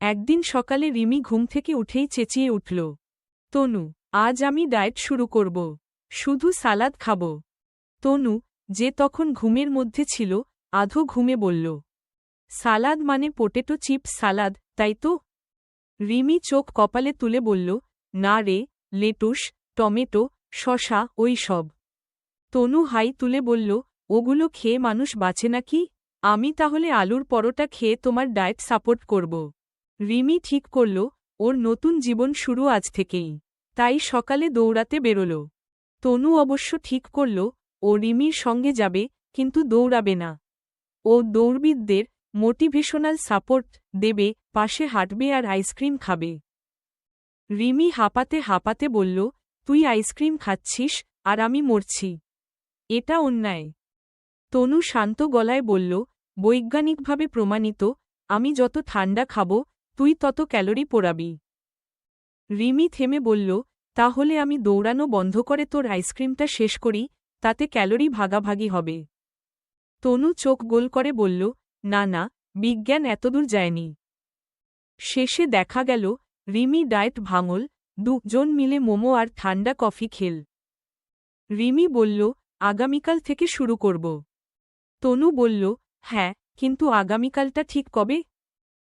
একদিন সকালে রিমি ঘুম থেকে উঠেই চেঁচিয়ে উঠল, তনু, আজ আমি ডায়েট শুরু করব, শুধু সালাদ খাব। তনু, যে তখন ঘুমের মধ্যে ছিল, আধো ঘুমে বলল, সালাদ মানে পোটেটো চিপস সালাদ, তাই তো? রিমি চোখ কপালে তুলে বলল, না রে, লেটুস, টমেটো শশা ওই সব। তনু হাই তুলে বলল, ওগুলো খেয়ে মানুষ বাঁচে নাকি? আমি তাহলে আলুর পরোটা খেয়ে তোমার ডায়েট সাপোর্ট করব। রিমি ঠিক করল, ওর নতুন জীবন শুরু আজ থেকেই। তাই সকালে দৌড়াতে বেরোল। তনু অবশ্য ঠিক করল, ও রিমির সঙ্গে যাবে, কিন্তু দৌড়াবে না। ও দৌড়বিদদের মোটিভেশনাল সাপোর্ট দেবে, পাশে হাঁটবে আর আইসক্রিম খাবে। রিমি হাঁপাতে হাঁপাতে বলল, তুই আইসক্রিম খাচ্ছিস, আর আমি মরছি। এটা অন্যায়। তনু শান্ত গলায় বলল, বৈজ্ঞানিকভাবে প্রমাণিত, আমি যত ঠান্ডা খাব তুই তত ক্যালোরি পোড়াবি। রিমি থেমে বলল, তাহলে আমি দৌড়ানো বন্ধ করে তোর আইসক্রিমটা শেষ করি, তাতে ক্যালোরি ভাগাভাগি হবে। তনু চোখ গোল করে বলল, না না, বিজ্ঞান এতদূর যায়নি। শেষে দেখা গেল, রিমি ডায়েট ভাঙল, দুজন মিলে মোমো আর ঠান্ডা কফি খেল। রিমি বলল, আগামীকাল থেকে শুরু করব। তনু বলল হ্যাঁ কিন্তু আগামীকালটা ঠিক কবে?